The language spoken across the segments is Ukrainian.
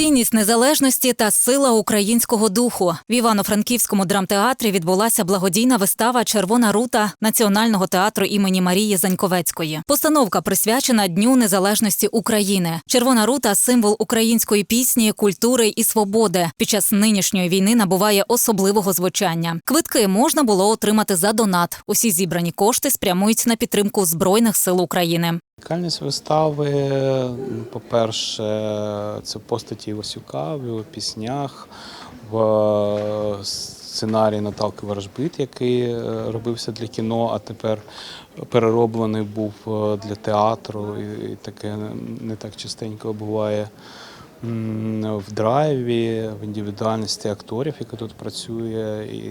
Цінність незалежності та сила українського духу в Івано-Франківському драмтеатрі відбулася благодійна вистава Червона рута Національного театру імені Марії Заньковецької. Постановка присвячена Дню Незалежності України. Червона рута символ української пісні, культури і свободи. Під час нинішньої війни набуває особливого звучання. Квитки можна було отримати за донат. Усі зібрані кошти спрямують на підтримку збройних сил України. Унікальність вистави, по-перше, це постаті Васюка в його піснях, в е, сценарії Наталки Ворожбит, який е, робився для кіно, а тепер перероблений був е, для театру. І, таке не так частенько буває в драйві, в індивідуальності акторів, яка тут працює, і,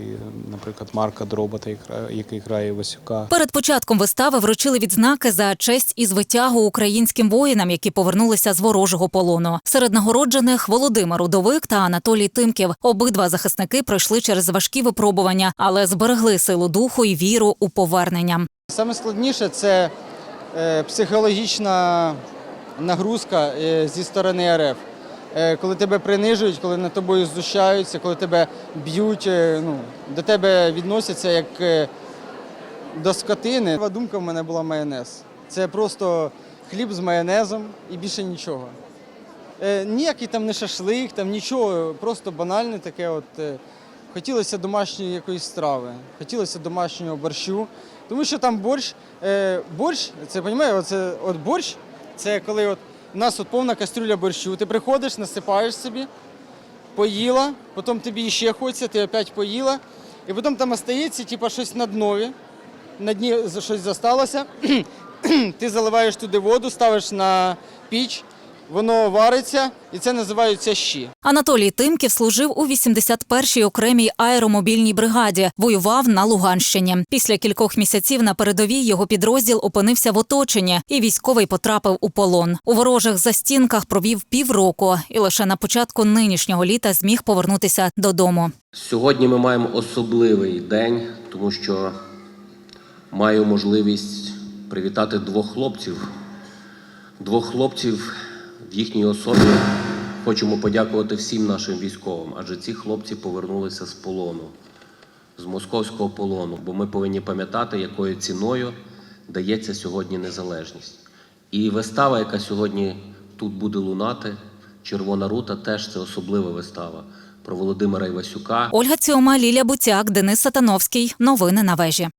наприклад, Марка Дробота, який грає Васюка. Перед початком вистави вручили відзнаки за честь і звитягу українським воїнам, які повернулися з ворожого полону. Серед нагороджених Володимир Удовик та Анатолій Тимків. Обидва захисники пройшли через важкі випробування, але зберегли силу духу і віру у повернення. Саме складніше це е, психологічна нагрузка е, зі сторони РФ. Е, Коли тебе принижують, коли над тобою знущаються, коли тебе б'ють, е, ну, до тебе відносяться як е, до скотини. Перша думка в мене була майонез. Це просто хліб з майонезом і більше нічого. Ніякий там не шашлик, там нічого, просто банальне таке. От, хотілося домашньої якоїсь страви, хотілося домашнього борщу. Тому що там борщ, борщ, це розумієте, оце, от борщ, це коли от, у нас от повна кастрюля борщу, ти приходиш, насипаєш собі, поїла, потім тобі ще хочеться, ти опять поїла, і потім там остається типу, щось на днові, на дні щось зосталося, ти заливаєш туди воду, ставиш на піч, воно вариться, і це називаються щі. Анатолій Тимків служив у 81-й окремій аеромобільній бригаді, воював на Луганщині. Після кількох місяців на передовій його підрозділ опинився в оточенні, і військовий потрапив у полон. У ворожих застінках провів півроку, і лише на початку нинішнього літа зміг повернутися додому. Сьогодні ми маємо особливий день, тому що маю можливість привітати двох хлопців. Двох хлопців в їхній особі хочемо подякувати всім нашим військовим, адже ці хлопці повернулися з полону, з московського полону, бо ми повинні пам'ятати, якою ціною дається сьогодні незалежність. І вистава, яка сьогодні тут буде лунати, Червона рута, теж це особлива вистава про Володимира Івасюка. Ольга Цьома, Лілія Буцяк, Денис Сатановський. Новини на вежі.